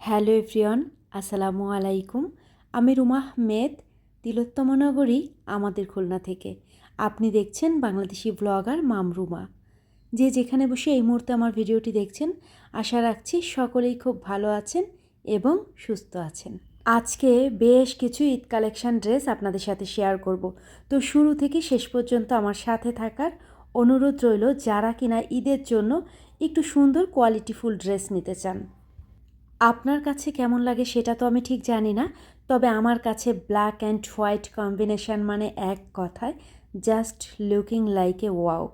Hello everyone, আসসালামু আলাইকুম। আমি রুমা আহমেদ তিলোত্তমনগরী আমাদের খুলনা থেকে। আপনি দেখছেন বাংলাদেশি ব্লগার মাম রুমা। যে যেখানে বসে এই মুহূর্তে আমার ভিডিওটি দেখছেন, আশা রাখছি সকলেই খুব ভালো আছেন এবং সুস্থ আছেন। আজকে বেশ কিছু ঈদ কালেকশন ড্রেস আপনাদের সাথে শেয়ার করব। তো শুরু থেকে শেষ পর্যন্ত আমার সাথে থাকার অনুরোধ রইল, যারা কিনা ঈদের জন্য একটু সুন্দর কোয়ালিটিফুল ড্রেস নিতে চান। আপনার কাছে কেমন লাগে সেটা তো আমি ঠিক জানি না, তবে আমার কাছে ব্ল্যাক অ্যান্ড হোয়াইট কম্বিনেশান মানে এক কথায় just looking like a wow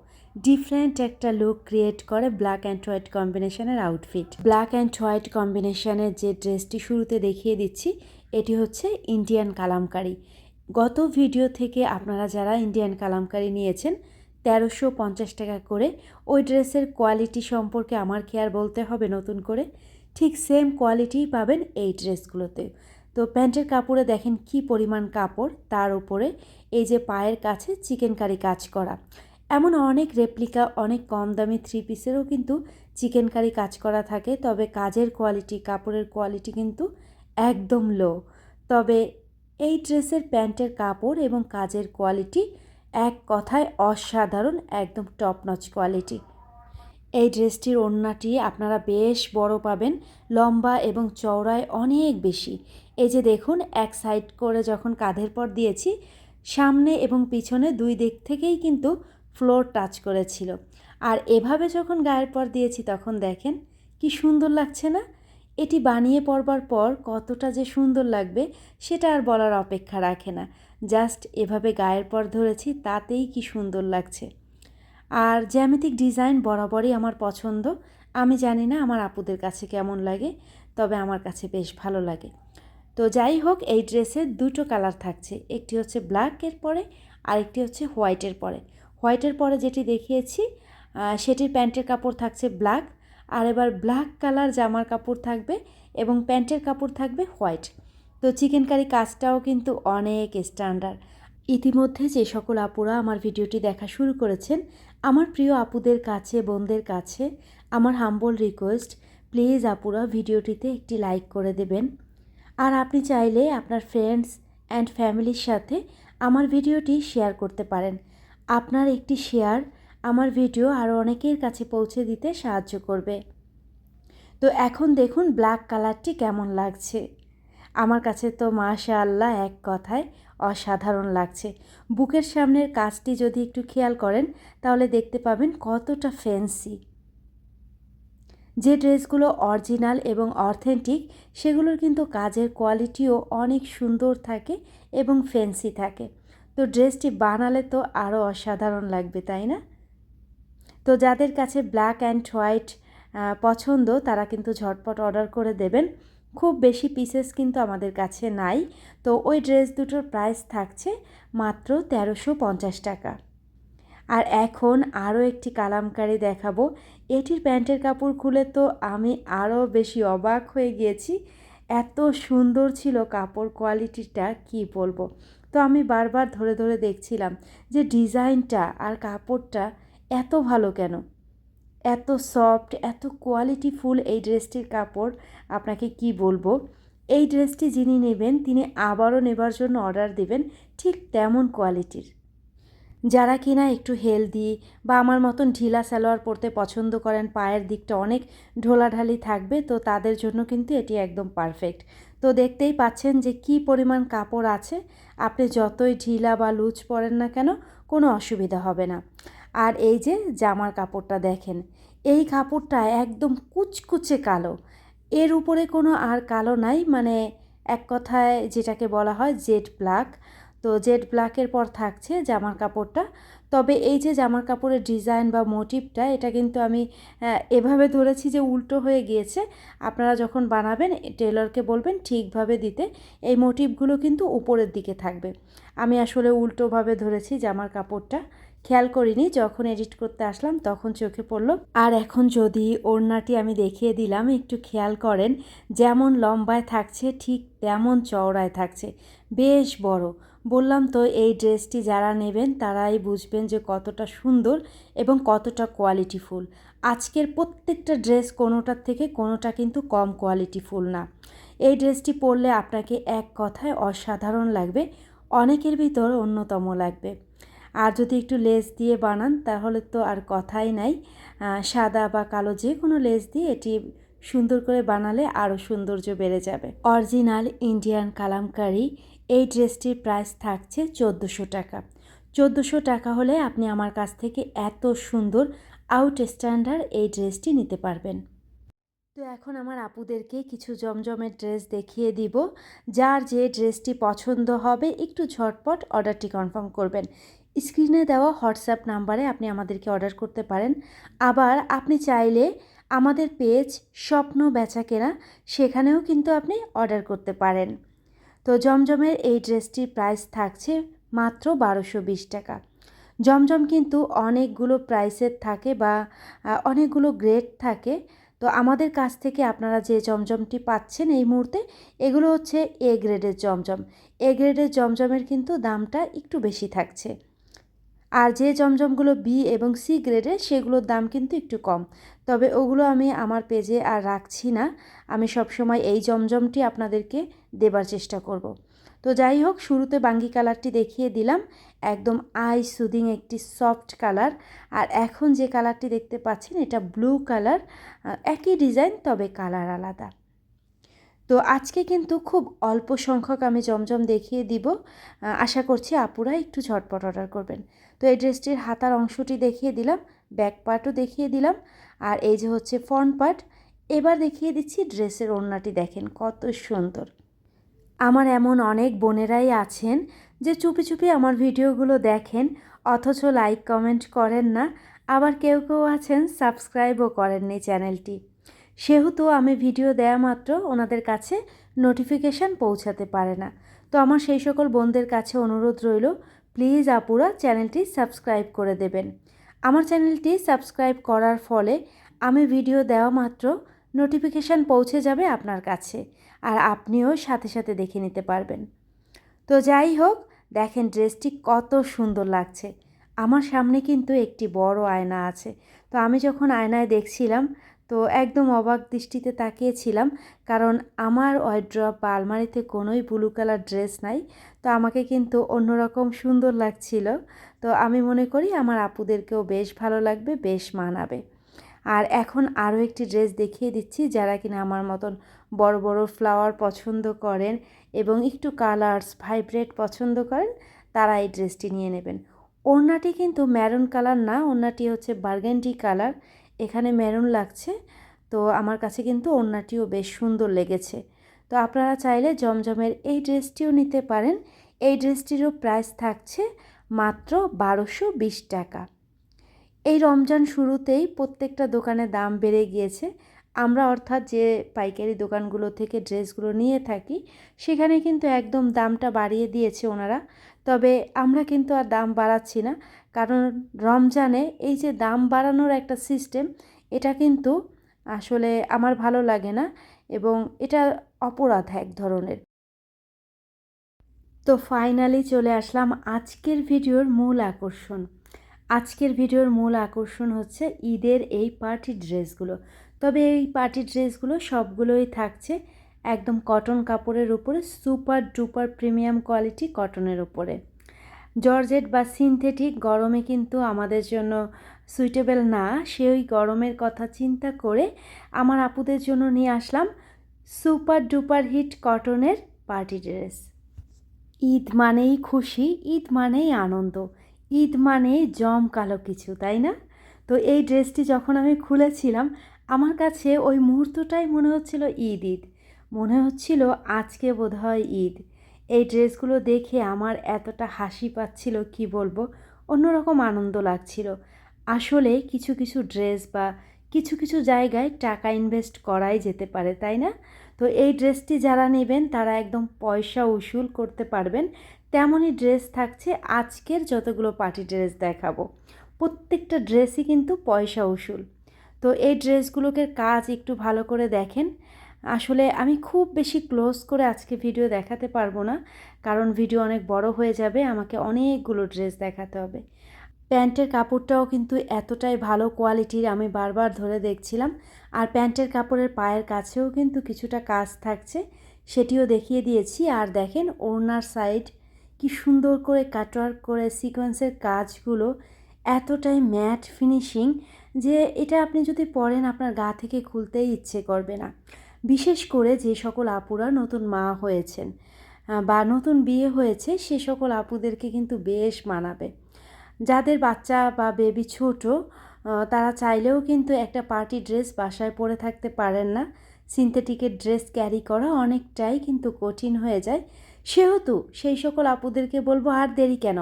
different একটা লুক ক্রিয়েট করে ব্ল্যাক অ্যান্ড হোয়াইট কম্বিনেশনের আউটফিট ব্ল্যাক অ্যান্ড হোয়াইট কম্বিনেশনের যে ড্রেসটি শুরুতে দেখিয়ে দিচ্ছি, এটি হচ্ছে ইন্ডিয়ান কালামকারি। গত ভিডিও থেকে আপনারা যারা ইন্ডিয়ান কালামকারি নিয়েছেন, তেরোশো পঞ্চাশ টাকা করে ওই ড্রেসের কোয়ালিটি সম্পর্কে আমার কি আর বলতে হবে নতুন করে? ঠিক সেম কোয়ালিটিই পাবেন এই ড্রেসগুলোতে। তো প্যান্টের কাপড়ে দেখেন কি পরিমাণ কাপড়, তার উপরে এই যে পায়ের কাছে চিকেন কারি কাজ করা। এমন অনেক রেপ্লিকা অনেক কম দামি থ্রি পিসেরও কিন্তু চিকেন কারি কাজ করা থাকে, তবে কাজের কোয়ালিটি কাপড়ের কোয়ালিটি কিন্তু একদম লো তবে এই ড্রেসের প্যান্টের কাপড় এবং কাজের কোয়ালিটি এক কথায় অসাধারণ, একদম টপ নচ কোয়ালিটি এই ড্রেসটির ওড়নাটি আপনারা বেশ বড় পাবেন, লম্বা এবং চওড়ায় অনেক বেশি। এই যে দেখুন, এক সাইড করে যখন কাঁধের পর দিয়েছি, সামনে এবং পিছনে দুই দিক থেকেই কিন্তু ফ্লোর টাচ করেছিল। আর এভাবে যখন গায়ের পর দিয়েছি তখন দেখেন, কি সুন্দর লাগছে না? এটি বানিয়ে পড়বার পর কতটা যে সুন্দর লাগবে, সেটা আর বলার অপেক্ষা রাখে না। জাস্ট এভাবে গায়ের পর ধরেছি, তাতেই কি সুন্দর লাগছে। আর জ্যামিতিক ডিজাইন বরাবরই আমার পছন্দ। আমি জানি না আমার আপুদের কাছে কেমন লাগে, তবে আমার কাছে বেশ ভালো লাগে। তো যাই হোক, এই ড্রেসের দুটো কালার থাকছে, একটি হচ্ছে ব্ল্যাকের পরে, আরেকটি হচ্ছে হোয়াইটের পরে। হোয়াইটের পরে যেটি দেখিয়েছি সেটির প্যান্টের কাপড় থাকছে ব্ল্যাক, আর এবার ব্ল্যাক কালার জামার কাপড় থাকবে এবং প্যান্টের কাপড় থাকবে হোয়াইট। তো চিকেন কারি কাজটাও কিন্তু অনেক স্ট্যান্ডার্ড ইতিমধ্যে যে সকল আপুরা আমার ভিডিওটি দেখা শুরু করেছেন আমার প্রিয় আপুদের কাছে, বোনদের কাছে আমার হাম্বল রিকোয়েস্ট প্লিজ আপুরা ভিডিওটিতে একটি লাইক করে দেবেন। আর আপনি চাইলে আপনার ফ্রেন্ডস অ্যান্ড ফ্যামিলির সাথে আমার ভিডিওটি শেয়ার করতে পারেন। আপনার একটি শেয়ার আমার ভিডিও আরও অনেকের কাছে পৌঁছে দিতে সাহায্য করবে। তো এখন দেখুন ব্ল্যাক কালারটি কেমন লাগছে। আমার কাছে তো মাশা আল্লাহ এক কথায় অসাধারণ লাগছে। বুকের সামনের কাজটি যদি একটু খেয়াল করেন, তাহলে দেখতে পাবেন কতটা ফ্যান্সি। যে ড্রেসগুলো অরিজিনাল এবং অথেন্টিক, সেগুলোর কিন্তু কাজের কোয়ালিটিও অনেক সুন্দর থাকে এবং ফ্যান্সি থাকে। তো ড্রেসটি বানালে তো আরও অসাধারণ লাগবে, তাই না? তো যাদের কাছে ব্ল্যাক অ্যান্ড হোয়াইট পছন্দ, তারা কিন্তু ঝটপট অর্ডার করে দেবেন। খুব বেশি পিসেস কিন্তু আমাদের কাছে নাই। তো ওই ড্রেস দুটোর প্রাইস থাকছে মাত্র তেরোশো পঞ্চাশ টাকা। আর এখন আরও একটি কালামকারি দেখাবো। এটির প্যান্টের কাপড় খুলে তো আমি আরও বেশি অবাক হয়ে গিয়েছি। এত সুন্দর ছিল কাপড় কোয়ালিটিটা কি বলব? তো আমি বারবার ধরে ধরে দেখছিলাম যে ডিজাইনটা আর কাপড়টা এত ভালো কেন? এত সফট এত কোয়ালিটিফুল এই ড্রেসটির কাপড়, আপনাকে কি বলব? এই ড্রেসটি যিনি নেবেন, তিনি আবারও নেবার জন্য অর্ডার দেবেন ঠিক তেমন কোয়ালিটির যারা কিনা একটু হেলদি বা আমার মতন ঢিলা সালোয়ার পরতে পছন্দ করেন, পায়ের দিকটা অনেক ঢোলাঢালি থাকবে, তো তাদের জন্য কিন্তু এটি একদম পারফেক্ট তো দেখতেই পাচ্ছেন যে কি পরিমাণ কাপড় আছে, আপনি যতই ঢিলা বা লুজ পরেন না কেন, কোনো অসুবিধা হবে না। আর এই যে জামার কাপড়টা দেখেন, এই কাপড়টা একদম কুচকুচে কালো। এর উপরে কোনো আর কালো নাই মানে এক কথায় যেটাকে বলা হয় জেড ব্ল্যাক তো জেড ব্ল্যাকের পর থাকছে জামার কাপড়টা। তবে এই যে জামার কাপড়ের ডিজাইন বা মোটিভটা, এটা কিন্তু আমি এভাবে ধরেছি যে উল্টো হয়ে গিয়েছে। আপনারা যখন বানাবেন টেলরকে বলবেন ঠিকভাবে দিতে। এই মোটিভগুলো কিন্তু উপরের দিকে থাকবে। আমি আসলে উল্টোভাবে ধরেছি জামার কাপড়টা। খেয়াল করিনি, যখন এডিট করতে আসলাম তখন চোখে পড়ল। আর এখন যদি ওড়নাটি আমি দেখিয়ে দিলাম, একটু খেয়াল করেন, যেমন লম্বায় থাকছে, ঠিক তেমন চওড়ায় থাকছে। বেশ বড়। বললাম তো, এই ড্রেসটি যারা নেবেন তারাই বুঝবেন যে কতটা সুন্দর এবং কতটা কোয়ালিটিফুল আজকের প্রত্যেকটা ড্রেস কোনোটার থেকে কোনোটা কিন্তু কম কোয়ালিটিফুল না। এই ড্রেসটি পরলে আপনাকে এক কথায় অসাধারণ লাগবে, অনেকের ভিতর অন্যতম লাগবে। আর যদি একটু লেস দিয়ে বানান, তাহলে তো আর কথাই নাই। সাদা বা কালো যে কোনো লেস দিয়ে এটি সুন্দর করে বানালে আরও সৌন্দর্য বেড়ে যাবে। অরিজিনাল ইন্ডিয়ান কালামকারি এই ড্রেসটির প্রাইস থাকছে চোদ্দোশো টাকা। চোদ্দোশো টাকা হলে আপনি আমার কাছ থেকে এত সুন্দর আউট স্ট্যান্ডার্ড এই ড্রেসটি নিতে পারবেন। তো এখন আমার আপুদেরকে কিছু জমজমের ড্রেস দেখিয়ে দিব। যার যে ড্রেসটি পছন্দ হবে, একটু ঝটপট অর্ডারটি কনফার্ম করবেন। স্ক্রিনে দেওয়া হোয়াটসঅ্যাপ নাম্বারে আপনি আমাদেরকে অর্ডার করতে পারেন। আবার আপনি চাইলে আমাদের পেজ স্বপ্ন বেচা কেনা সেখানেও কিন্তু আপনি অর্ডার করতে পারেন। তো জমজমের এই ড্রেসটির প্রাইস থাকছে মাত্র বারোশো বিশ টাকা। জমজম কিন্তু অনেকগুলো প্রাইসের থাকে বা অনেকগুলো গ্রেড থাকে। তো আমাদের কাছ থেকে আপনারা যে জমজমটি পাচ্ছেন এই মুহূর্তে, এগুলো হচ্ছে এ গ্রেডের জমজম। এ গ্রেডের জমজমের কিন্তু দামটা একটু বেশি থাকছে। আর যে জমজমগুলো বি এবং সি গ্রেডের সেগুলোর দাম কিন্তু একটু কম। তবে ওগুলো আমি আমার পেজে আর রাখছি না। আমি সবসময় এই জমজমটি আপনাদেরকে দেবার চেষ্টা করব। তো যাই হোক, শুরুতে বাঙ্গি কালারটি দেখিয়ে দিলাম। একদম আই সুদিং একটি সফট কালার। আর এখন যে কালারটি দেখতে পাচ্ছেন, এটা ব্লু কালার। একই ডিজাইন, তবে কালার আলাদা। তো আজকে কিন্তু খুব অল্প সংখ্যক আমি জমজম দেখিয়ে দিব। আশা করছি আপুরা একটু ঝটপট অর্ডার করবেন। তো এই ড্রেসটির হাতার অংশটি দেখিয়ে দিলাম ব্যাক পার্টও দেখিয়ে দিলাম, আর এই যে হচ্ছে ফ্রন্ট পার্ট এবার দেখিয়ে দিচ্ছি ড্রেসের ওড়নাটি দেখেন কত সুন্দর। আমার এমন অনেক বোনেরাই আছেন যে চুপি চুপি আমার ভিডিওগুলো দেখেন, অথচ লাইক কমেন্ট করেন না, আবার কেউ কেউ আছেন সাবস্ক্রাইবও করেননি চ্যানেলটি সেহেতু আমি ভিডিও দেয়া মাত্র ওনাদের কাছে নোটিফিকেশান পৌঁছাতে পারে না। তো আমার সেই সকল বোনদের কাছে অনুরোধ রইল প্লিজ আপুরা চ্যানেলটি সাবস্ক্রাইব করে দেবেন। আমার চ্যানেলটি সাবস্ক্রাইব করার ফলে আমি ভিডিও দেওয়া মাত্র নোটিফিকেশান পৌঁছে যাবে আপনার কাছে, আর আপনিও সাথে সাথে দেখে নিতে পারবেন। তো যাই হোক, দেখেন ড্রেসটি কত সুন্দর লাগছে। আমার সামনে কিন্তু একটি বড় আয়না আছে। তো আমি যখন আয়নায় দেখছিলাম তো একদম অবাক দৃষ্টিতে তাকিয়েছিলাম, কারণ আমার ওয়াইড্রপ বা আলমারিতে কোনোই ব্লু কালার ড্রেস নাই। তো আমাকে কিন্তু অন্যরকম সুন্দর লাগছিল। তো আমি মনে করি আমার আপুদেরকেও বেশ ভালো লাগবে, বেশ মানাবে। আর এখন আরও একটি ড্রেস দেখিয়ে দিচ্ছি, যারা কিনা আমার মতন বড় বড় ফ্লাওয়ার পছন্দ করেন এবং একটু কালার্স ভাইব্রেট পছন্দ করেন, তারা এই ড্রেসটি নিয়ে নেবেন। ওড়নাটি কিন্তু ম্যারুন কালার না, ওড়নাটি হচ্ছে বার্গেন্ডি কালার এখানে মেরুন লাগছে। তো আমার কাছে কিন্তু ওড়নাটিও বেশ সুন্দর লেগেছে। তো আপনারা চাইলে জমজমের এই ড্রেসটিও নিতে পারেন। এই ড্রেসটিরও প্রাইস থাকছে মাত্র বারোশো বিশ টাকা। এই রমজান শুরুতেই প্রত্যেকটা দোকানে দাম বেড়ে গিয়েছে। আমরা অর্থাৎ যে পাইকারি দোকানগুলো থেকে ড্রেসগুলো নিয়ে থাকি, সেখানে কিন্তু একদম দামটা বাড়িয়ে দিয়েছে ওনারা। তবে আমরা কিন্তু আর দাম বাড়াচ্ছি না। কারণ রমজানে এই যে দাম বাড়ানোর একটা সিস্টেম এটা কিন্তু আসলে আমার ভালো লাগে না এবং এটা অপরাধ এক ধরনের। তো ফাইনালি চলে আসলাম আজকের ভিডিওর মূল আকর্ষণ। আজকের ভিডিওর মূল আকর্ষণ হচ্ছে ঈদের এই পার্টি ড্রেসগুলো তবে এই পার্টি ড্রেসগুলো সবগুলোই থাকছে একদম কটন কাপড়ের উপরে সুপার ডুপার প্রিমিয়াম কোয়ালিটি কটনের উপরে। জর্জেট বা সিনথেটিক গরমে কিন্তু আমাদের জন্য সুইটেবল না। সেই গরমের কথা চিন্তা করে আমার আপুদের জন্য নিয়ে আসলাম সুপার ডুপার হিট কটনের পার্টি ড্রেস ঈদ মানেই খুশি, ঈদ মানেই আনন্দ, ঈদ মানেই জম কালো কিছু, তাই না? তো এই ড্রেসটি যখন আমি খুলেছিলাম, আমার কাছে ওই মুহূর্তটাই মনে হচ্ছিল ঈদ ঈদ। মনে হচ্ছিল আজকে বোধহয় ঈদ। এই ড্রেসগুলো দেখে আমার এতটা হাসি পাচ্ছিল, কি বলব? অন্যরকম আনন্দ লাগছিল। আসলে কিছু কিছু ড্রেস বা কিছু কিছু জায়গায় টাকা ইনভেস্ট করাই যেতে পারে, তাই না? তো এই ড্রেসটি যারা নেবেন, তারা একদম পয়সা উসুল করতে পারবেন। তেমনই ড্রেস থাকছে আজকের যতগুলো পার্টি ড্রেস দেখাবো। প্রত্যেকটা ড্রেসই কিন্তু পয়সা উসুল। তো এই ড্রেসগুলোকে কাজ একটু ভালো করে দেখেন। আসলে আমি খুব বেশি ক্লোজ করে আজকে ভিডিও দেখাতে পারব না, কারণ ভিডিও অনেক বড় হয়ে যাবে, আমাকে অনেকগুলো ড্রেস দেখাতে হবে। প্যান্টের কাপড়টাও কিন্তু এতটাই ভালো কোয়ালিটির আমি বারবার ধরে দেখছিলাম, আর প্যান্টের কাপড়ের পায়ের কাছেও কিন্তু কিছুটা কাজ থাকছে, সেটিও দেখিয়ে দিয়েছি। আর দেখেন, ওড়নার সাইড কি সুন্দর করে কাটওয়ার্ক করে সিকোয়েন্সের কাজগুলো, এতটাই ম্যাট ফিনিশিং যে এটা আপনি যদি পরেন আপনার গা থেকে খুলতেই ইচ্ছে করবে না। বিশেষ করে যে সকল আপুরা নতুন মা হয়েছেন বা নতুন বিয়ে হয়েছে, সে সকল আপুদেরকে কিন্তু বেশ মানাবে। যাদের বাচ্চা বা বেবি ছোট তারা চাইলেও কিন্তু একটা পার্টি ড্রেস বাসায় পরে থাকতে পারেন না। সিনথেটিকের ড্রেস ক্যারি করা অনেকটাই কিন্তু কঠিন হয়ে যায়। সেহেতু সেই সকল আপুদেরকে বলব, আর দেরি কেন?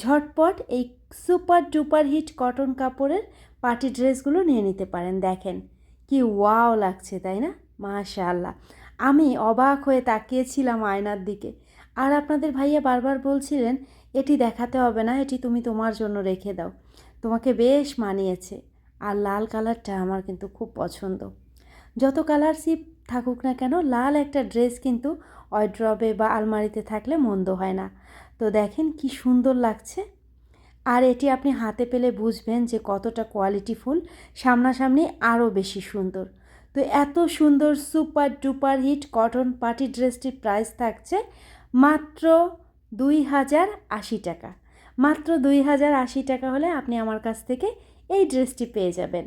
ঝটপট এই সুপার ডুপার হিট কটন কাপড়ের পার্টি ড্রেসগুলো নিয়ে নিতে পারেন। দেখেন, কি ওয়াও লাগছে, তাই না? মাশাআল্লাহ। আমি অবাক হয়ে তাকিয়েছিলাম আয়নার দিকে। আর আপনাদের ভাইয়া বারবার বলছিলেন, এটি দেখাতে হবে না, এটি তুমি তোমার জন্য রেখে দাও। তোমাকে বেশ মানিয়েছে। আর লাল কালারটা আমার কিন্তু খুব পছন্দ। যত কালার সিপ থাকুক না কেন, লাল একটা ড্রেস কিন্তু ওয়ার্ড্রবে বা আলমারিতে থাকলে মন্দ হয় না। তো দেখেন কি সুন্দর লাগছে। আর এটি আপনি হাতে পেলে বুঝবেন যে কতটা কোয়ালিটিফুল সামনাসামনি আরও বেশি সুন্দর। তো এত সুন্দর super duper hit cotton party ড্রেসটির price থাকছে মাত্র দুই হাজার আশি টাকা। মাত্র দুই হাজার আশি টাকা হলে আপনি আমার কাছ থেকে এই ড্রেসটি পেয়ে যাবেন।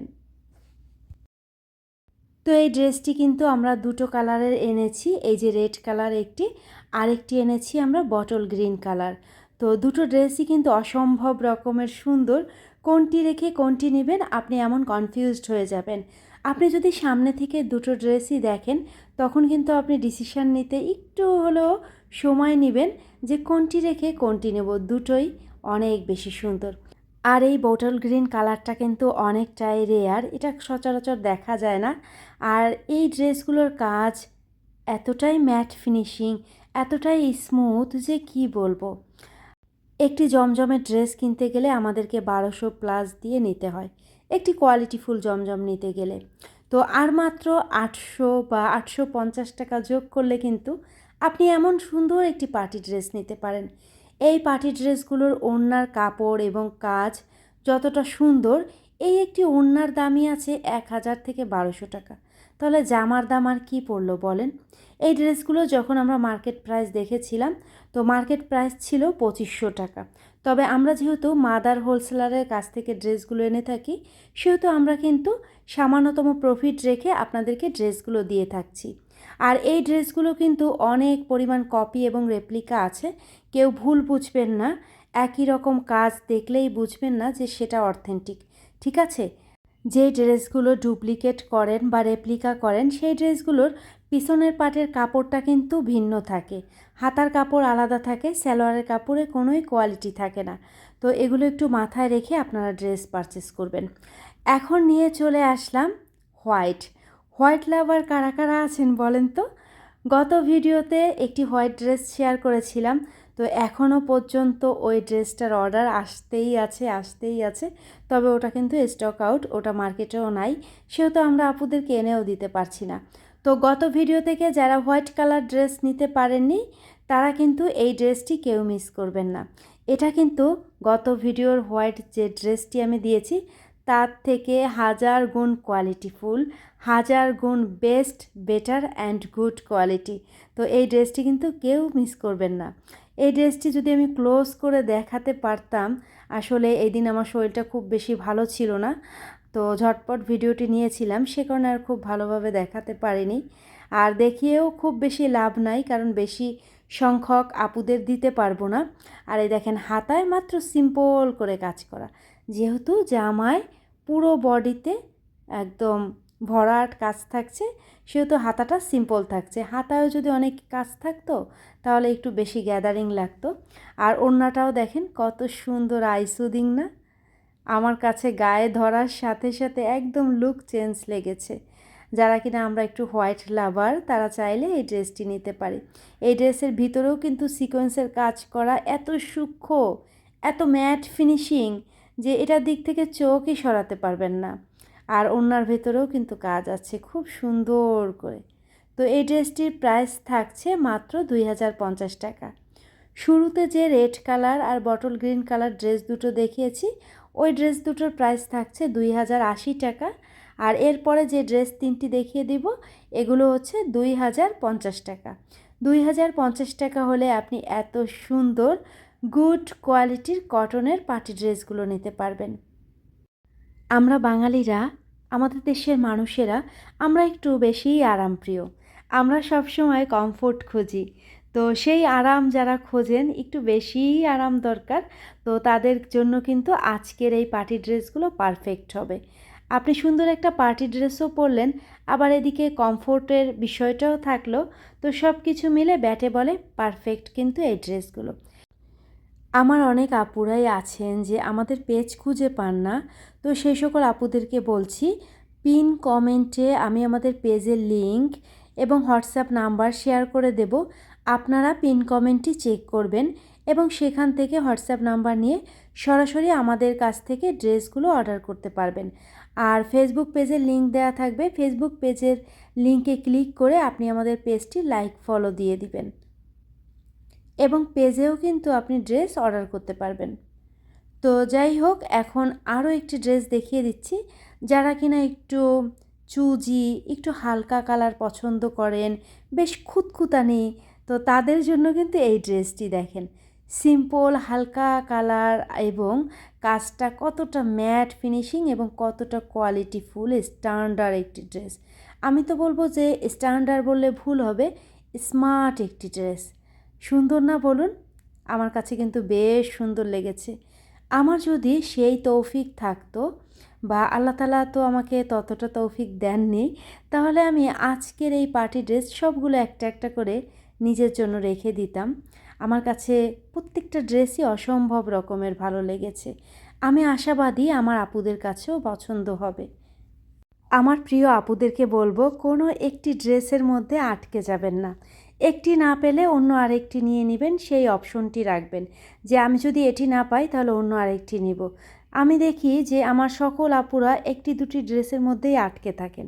তো এই ড্রেসটি কিন্তু আমরা দুটো কালারের এনেছি, এই যে রেড কালার একটি, আরেকটি এনেছি আমরা বটল গ্রিন কালার। তো দুটো ড্রেসই কিন্তু অসম্ভব রকমের সুন্দর, কোনটি রেখে কোনটি নেবেন আপনি এমন কনফিউজড হয়ে যাবেন। আপনি যদি সামনে থেকে দুটো ড্রেসই দেখেন, তখন কিন্তু আপনি ডিসিশান নিতে একটু হলেও সময় নেবেন যে কোনটি রেখে কোনটি নেব। দুটোই অনেক বেশি সুন্দর। আর এই বোটল গ্রিন কালারটা কিন্তু অনেকটাই রেয়ার এটা সচরাচর দেখা যায় না। আর এই ড্রেসগুলোর কাজ এতটাই ম্যাট ফিনিশিং এতটাই স্মুথ যে কি বলব? একটি জমজমের ড্রেস কিনতে গেলে আমাদেরকে বারোশো প্লাস দিয়ে নিতে হয়। একটি কোয়ালিটিফুল জমজম নিতে গেলে। তো আর মাত্র আটশো বা আটশো পঞ্চাশ টাকা যোগ করলে কিন্তু আপনি এমন সুন্দর একটি পার্টি ড্রেস নিতে পারেন। এই পার্টি ড্রেসগুলোর ওড়নার কাপড় এবং কাজ যতটা সুন্দর, এই একটি ওড়নার দামই আছে এক হাজার থেকে বারোশো টাকা। তাহলে জামার দাম আর কী পড়ল বলেন? এই ড্রেসগুলো যখন আমরা মার্কেট প্রাইস দেখেছিলাম, তো মার্কেট প্রাইস ছিল পঁচিশশো টাকা। তবে আমরা যেহেতু মাদার হোলসেলারের কাছ থেকে ড্রেসগুলো এনে থাকি, সেহেতু আমরা কিন্তু সামান্যতম প্রফিট রেখে আপনাদেরকে ড্রেসগুলো দিয়ে থাকছি। আর এই ড্রেসগুলো কিন্তু অনেক পরিমাণ কপি এবং রেপ্লিকা আছে, কেউ ভুল বুঝবেন না, একই রকম কাজ দেখলেই বুঝবেন না যে সেটা অথেন্টিক, ঠিক আছে? যে ড্রেসগুলো ডুপ্লিকেট করেন বা রেপ্লিকা করেন, সেই ড্রেসগুলোর পিছনের পাটের কাপড়টা কিন্তু ভিন্ন থাকে। হাতার কাপড় আলাদা থাকে, সালোয়ারের কাপড়ে কোনোই কোয়ালিটি থাকে না। তো এগুলো একটু মাথায় রেখে আপনারা ড্রেস পারচেস করবেন। এখন নিয়ে চলে আসলাম হোয়াইট হোয়াইট লাভার কারা কারা আছেন বলেন তো? গত ভিডিওতে একটি হোয়াইট ড্রেস শেয়ার করেছিলাম, তো এখনও পর্যন্ত ওই ড্রেসটার অর্ডার আসতেই আছে আসতেই আছে। তবে ওটা কিন্তু স্টক আউট ওটা মার্কেটেও নাই, সেহেতু আমরা আপুদেরকে এনেও দিতে পারছি না। তো গত ভিডিও থেকে যারা হোয়াইট কালার ড্রেস নিতে পারেননি, তারা কিন্তু এই ড্রেসটি কেউ মিস করবেন না। এটা কিন্তু গত ভিডিওর হোয়াইট যে ড্রেসটি আমি দিয়েছি, তার থেকে হাজার গুণ কোয়ালিটিফুল হাজার গুণ best, better and good quality. তো এই ড্রেসটি কিন্তু কেউ মিস করবেন না। এই ড্রেসটি যদি আমি ক্লোজ করে দেখাতে পারতাম, আসলে এই দিন আমার শরীরটা খুব বেশি ভালো ছিল না। তো ঝটপট ভিডিওটি নিয়েছিলাম, সে কারণে আর খুব ভালোভাবে দেখাতে পারিনি। আর দেখিয়েও খুব বেশি লাভ নাই, কারণ বেশি সংখ্যক আপুদের দিতে পারব না। আর এই দেখেন, হাতায় মাত্র সিম্পল করে কাজ করা। যেহেতু জামায় পুরো বডিতে একদম ভরাট কাজ থাকছে, সেহেতু হাতাটা সিম্পল থাকছে। হাতায়ও যদি অনেক কাজ থাকতো, তাহলে একটু বেশি গ্যাদারিং লাগতো। আর ওড়নাটাও দেখেন, কত সুন্দর আইসুদিং না? আমার কাছে গায়ে ধরার সাথে সাথে একদম লুক চেঞ্জ লেগেছে। যারা কিনা আমরা একটু হোয়াইট লাভার তারা চাইলে এই ড্রেসটি নিতে পারি। এই ড্রেসের ভিতরেও কিন্তু সিকোয়েন্সের কাজ করা এত সূক্ষ্ম, এত ম্যাট ফিনিশিং যে এটার দিক থেকে চোখই সরাতে পারবেন না। আর ওনার ভেতরেও কিন্তু কাজ আছে খুব সুন্দর করে। তো এই ড্রেসটির প্রাইস থাকছে মাত্র দুই হাজার পঞ্চাশ টাকা। শুরুতে যে রেড কালার আর বটল গ্রিন কালার ড্রেস দুটো দেখিয়েছি ওই ড্রেস দুটোর প্রাইস থাকছে দুই হাজার আশি টাকা। আর এরপরে যে ড্রেস তিনটি দেখিয়ে দিব, এগুলো হচ্ছে দুই হাজার পঞ্চাশ টাকা। দুই হাজার পঞ্চাশ টাকা হলে আপনি এত সুন্দর গুড কোয়ালিটির কটনের পার্টি ড্রেসগুলো নিতে পারবেন। আমরা বাঙালিরা, আমাদের দেশের মানুষেরা, আমরা একটু বেশিই আরামপ্রিয়। আমরা সবসময় কমফোর্ট খুঁজি। তো সেই আরাম যারা খোঁজেন, একটু বেশিই আরাম দরকার। তো তাদের জন্য কিন্তু আজকের এই পার্টি ড্রেসগুলো পারফেক্ট হবে। আপনি সুন্দর একটা পার্টি ড্রেসও পরলেন, আবার এদিকে কমফোর্টের বিষয়টাও থাকল। তো সব কিছু মিলে ব্যাটে বলে পারফেক্ট কিন্তু এই ড্রেসগুলো। আমার অনেক আপুরাই আছেন যে আমাদের পেজ খুঁজে পান না। তো সেই সকল আপুদেরকে বলছি, পিন কমেন্টে আমি আমাদের পেজের লিংক এবং হোয়াটসঅ্যাপ নাম্বার শেয়ার করে দেব। আপনারা পিন কমেন্টটি চেক করবেন এবং সেখান থেকে হোয়াটসঅ্যাপ নাম্বার নিয়ে সরাসরি আমাদের কাছ থেকে ড্রেসগুলো অর্ডার করতে পারবেন। আর ফেসবুক পেজের লিংক দেওয়া থাকবে। ফেসবুক পেজের লিংকে ক্লিক করে আপনি আমাদের পেজটি লাইক ফলো দিয়ে দিবেন। এবং পেজেও কিন্তু আপনি ড্রেস অর্ডার করতে পারবেন। তো যাই হোক, এখন আরও একটি ড্রেস দেখিয়ে দিচ্ছি। যারা কিনা একটু চুজি, একটু হালকা কালার পছন্দ করেন, বেশ খুঁতখুতানি তো তাদের জন্য কিন্তু এই ড্রেসটি দেখেন। সিম্পল, হালকা কালার এবং কাজটা কতটা ম্যাট ফিনিশিং এবং কতটা কোয়ালিটি ফুল, স্ট্যান্ডার্ড একটি ড্রেস। আমি তো বলব যে স্ট্যান্ডার্ড বললে ভুল হবে, স্মার্ট একটি ড্রেস। সুন্দর না বলুন, আমার কাছে কিন্তু বেশ সুন্দর লেগেছে। আমার যদি সেই তৌফিক থাকতো বা আল্লাহ তালা তো আমাকে ততটা তৌফিক দেননি, তাহলে আমি আজকের এই পার্টি ড্রেস সবগুলো একটা একটা করে নিজের জন্য রেখে দিতাম। আমার কাছে প্রত্যেকটা ড্রেসই অসম্ভব রকমের ভালো লেগেছে। আমি আশাবাদী আমার আপুদের কাছেও পছন্দ হবে। আমার প্রিয় আপুদেরকে বলব, কোনো একটি ড্রেসের মধ্যে আটকে যাবেন না। একটি না পেলে অন্য আরেকটি নিয়ে নেবেন, সেই অপশনটি রাখবেন। যে আমি যদি এটি না পাই, তাহলে অন্য আরেকটি নিব। আমি দেখি যে আমার সকল আপুরা একটি দুটি ড্রেসের মধ্যেই আটকে থাকেন।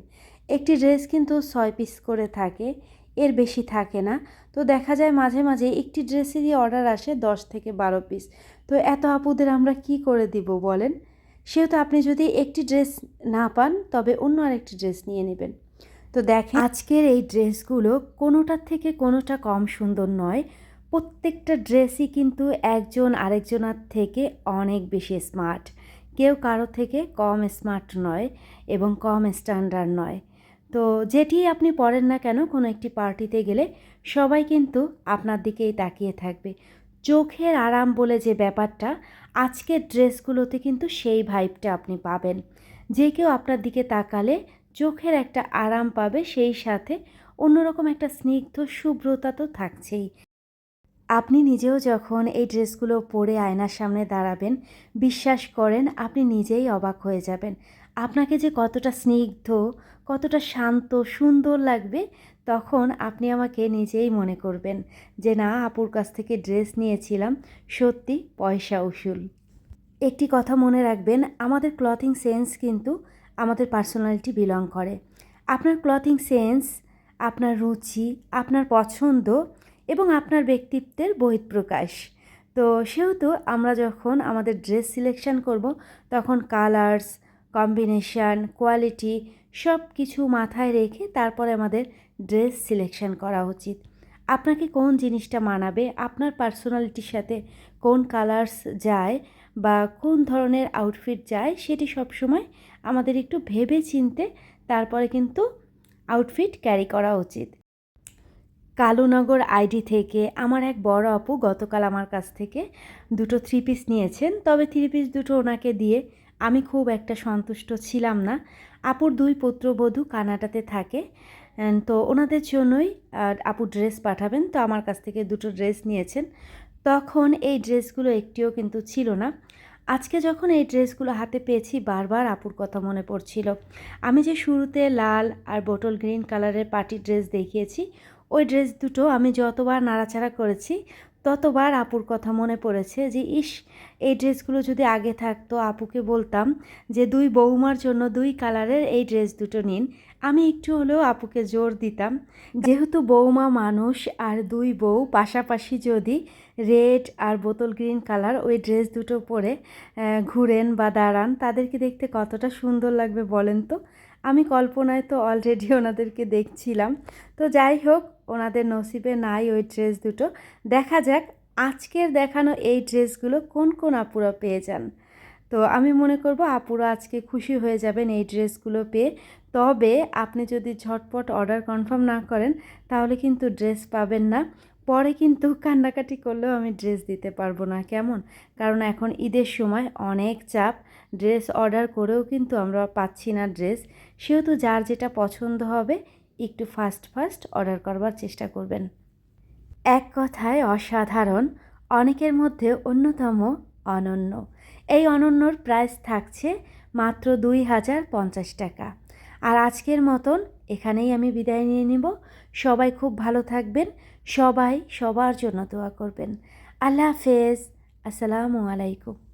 একটি ড্রেস কিন্তু ছয় পিস করে থাকে, এর বেশি থাকে না। তো দেখা যায় মাঝে মাঝে একটি ড্রেসেরই অর্ডার আসে দশ থেকে বারো পিস তো এত আপুদের আমরা কি করে দিব বলেন? সেহেতু আপনি যদি একটি ড্রেস না পান, তবে অন্য আরেকটি ড্রেস নিয়ে নেবেন। তো দেখেন, আজকের এই ড্রেসগুলো কোনোটার থেকে কোনোটা কম সুন্দর নয়। প্রত্যেকটা ড্রেসই কিন্তু একজন আরেকজনের থেকে অনেক বেশি স্মার্ট কেউ কারও থেকে কম স্মার্ট নয় এবং কম স্ট্যান্ডার্ড নয়। তো যেটি আপনি পরেন না কেন, কোনো একটি পার্টিতে গেলে সবাই কিন্তু আপনার দিকেই তাকিয়ে থাকবে। চোখের আরাম বলে যে ব্যাপারটা, আজকের ড্রেসগুলোতে কিন্তু সেই ভাইবটা আপনি পাবেন। যে কেউ আপনার দিকে তাকালে চোখের একটা আরাম পাবে, সেই সাথে অন্যরকম একটা স্নিগ্ধ শুভ্রতা তো থাকছেই। আপনি নিজেও যখন এই ড্রেসগুলো পরে আয়নার সামনে দাঁড়াবেন, বিশ্বাস করেন আপনি নিজেই অবাক হয়ে যাবেন। আপনাকে যে কতটা স্নিগ্ধ, কতটা শান্ত, সুন্দর লাগবে, তখন আপনি আমাকে নিজেই মনে করবেন যে, না, আপুর কাছ থেকে ড্রেস নিয়েছিলাম, সত্যি পয়সা উসুল। একটি কথা মনে রাখবেন, আমাদের ক্লথিং সেন্স কিন্তু আমাদের পার্সোনালিটি বিলং করে। আপনার ক্লথিং সেন্স আপনার রুচি, আপনার পছন্দ এবং আপনার ব্যক্তিত্বের বহিঃপ্রকাশ। তো, সেহেতু আমরা যখন আমাদের ড্রেস সিলেকশন করব, তখন কালার্স কম্বিনেশান, কোয়ালিটি সব কিছু মাথায় রেখে তারপরে আমাদের ড্রেস সিলেকশন করা উচিত। আপনাকে কোন জিনিসটা মানাবে? আপনার পার্সোনালিটির সাথে কোন কালার্স যায় বা কোন ধরনের আউটফিট যায় সেটি সবসময় আমাদের একটু ভেবে চিনতে তারপরে কিন্তু আউটফিট ক্যারি করা উচিত। কালুনগর আইডি থেকে আমার এক বড় আপু গতকাল আমার কাছ থেকে দুটো থ্রি পিস নিয়েছেন, তবে থ্রি পিস দুটো ওনাকে দিয়ে আমি খুব একটা সন্তুষ্ট ছিলাম না। আপুর দুই পুত্রবধূ কানাডাতে থাকে তো ওনাদের জন্যই আপু ড্রেস পাঠাবেন। তো আমার কাছ থেকে দুটো ড্রেস নিয়েছেন। তখন এই ড্রেসগুলো একটিও কিন্তু ছিল না। আজকে যখন এই ড্রেসগুলো হাতে পেয়েছি, বারবার আপুর কথা মনে পড়ছিল। আমি যে শুরুতে লাল আর বোটল গ্রিন কালারের পার্টি ড্রেস দেখিয়েছি, ওই ড্রেস দুটো আমি যতবার নাড়াচাড়া করেছি ততবার আপুর কথা মনে পড়েছে যে, ইস, এই ড্রেসগুলো যদি আগে থাকতো, আপুকে বলতাম যে, দুই বৌমার জন্য দুই কালারের এই ড্রেস দুটো নিন। আমি একটু হলেও আপুকে জোর দিতাম। যেহেতু বৌমা মানুষ আর দুই বউ, পাশাপাশি যদি রেড আর বোতল গ্রিন কালার ওই ড্রেস দুটো পরে ঘুরেন বা দাঁড়ান, তাদেরকে দেখতে কতটা সুন্দর লাগবে বলেন তো? আমি কল্পনায় তো অলরেডি ওনাদেরকে দেখছিলাম। তো যাই হোক ওনাদের নসিবে নাই ওই ড্রেস দুটো। দেখা যাক আজকের দেখানো এই ড্রেসগুলো কোন কোন আপুরা পেয়ে যান। তো আমি মনে করব আপুরা আজকে খুশি হয়ে যাবেন এই ড্রেসগুলো পেয়ে। তবে আপনি যদি ঝটপট অর্ডার কনফার্ম না করেন, তাহলে কিন্তু ড্রেস পাবেন না। পরে কিন্তু কান্নাকাটি করলেও আমি ড্রেস দিতে পারব না। কেমন? কারণ এখন ঈদের সময় অনেক চাপ। ড্রেস অর্ডার করেও কিন্তু আমরা পাচ্ছি না ড্রেস। সেহেতু যার যেটা পছন্দ হবে একটু ফাস্ট ফাস্ট অর্ডার করবার চেষ্টা করবেন। এক কথায় অসাধারণ, অনেকের মধ্যে অন্যতম অনন্য। এই অনন্যর প্রাইস থাকছে মাত্র দুই হাজার পঞ্চাশ টাকা। আর আজকের মতন এখানেই আমি বিদায় নিয়ে নিব। সবাই খুব ভালো থাকবেন, সবাই সবার জন্য দোয়া করবেন। আল্লাহ হাফেজ, আসসালামু আলাইকুম।